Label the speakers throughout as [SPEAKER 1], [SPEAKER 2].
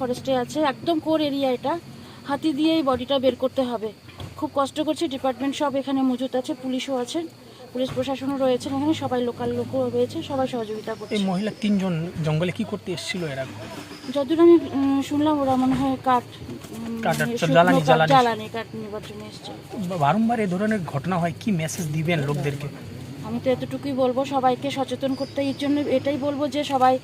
[SPEAKER 1] ফরেস্টে আছে একদম core area এটা। হাতি দিয়েই বডিটা বের করতে হবে। খুব কষ্ট করছে ডিপার্টমেন্ট সব এখানে মজুত আছে পুলিশও আছেন পুলিশ প্রশাসনও রয়েছেন এখানে সবাই লোকাল লোকও রয়েছে সবাই সহযোগিতা
[SPEAKER 2] এই
[SPEAKER 1] করছে
[SPEAKER 2] মহিলা তিনজন জঙ্গলে কি করতে এসেছিল এরা
[SPEAKER 1] যতদূর আমি শুনলাম ওরা মনে হয় কাঠ
[SPEAKER 2] জ্বালানি,
[SPEAKER 1] কাঠ, জন্য এসছে।
[SPEAKER 2] বারংবার এই ধরনের ঘটনা হয় কি মেসেজ দিবেন লোকদেরকে?
[SPEAKER 1] আমি তো এতটুকুই বলব সবাইকে সচেতন করতে এর জন্য এটাই বলব যে সবাই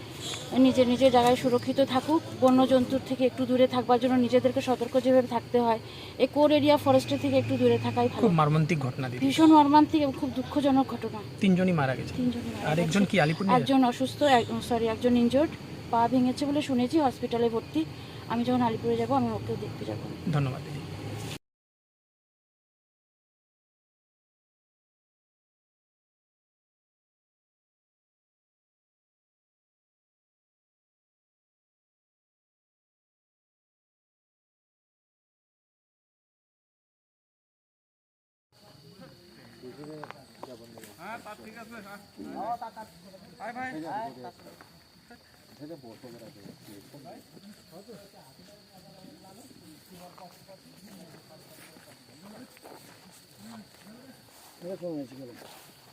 [SPEAKER 1] নিজের নিজের জায়গায় সুরক্ষিত থাকুক বন্য জন্তুর থেকে একটু দূরে থাকবার জন্য নিজেদেরকে সতর্ক যেভাবে থাকতে হয়। এই কোর এরিয়া ফরেস্টের থেকে একটু দূরে থাকাই ভালো।
[SPEAKER 2] খুব মর্মান্তিক ঘটনা দিদি।
[SPEAKER 1] ভীষণ মর্মান্তিক এবং খুব দুঃখজনক ঘটনা।
[SPEAKER 2] তিনজনই মারা গেছে।
[SPEAKER 1] তিনজন
[SPEAKER 2] আর একজন কি আলিপুর নিয়ে
[SPEAKER 1] একজন অসুস্থ সরি একজন ইনজোর্ড পা ভেঙেছে বলে শুনেছি হসপিটালে ভর্তি। আমি যখন আলিপুরে যাব আমি ওকে দেখতে যাব।
[SPEAKER 2] ধন্যবাদ দিদি।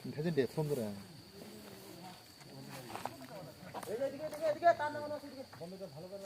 [SPEAKER 3] ভেজে দে ফোন করে ভালো করে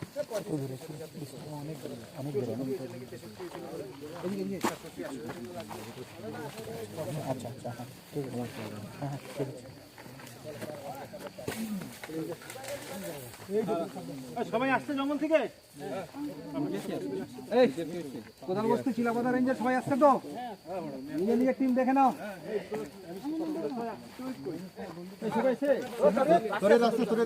[SPEAKER 3] আচ্ছা আচ্ছা হ্যাঁ ঠিক
[SPEAKER 4] সবাই আসছে জঙ্গল থেকে? প্রধান বস্তু চিলাপাতা রেঞ্জের সবাই আসছে তো? নিজে নিজের টিম দেখে নাও।
[SPEAKER 3] তোরে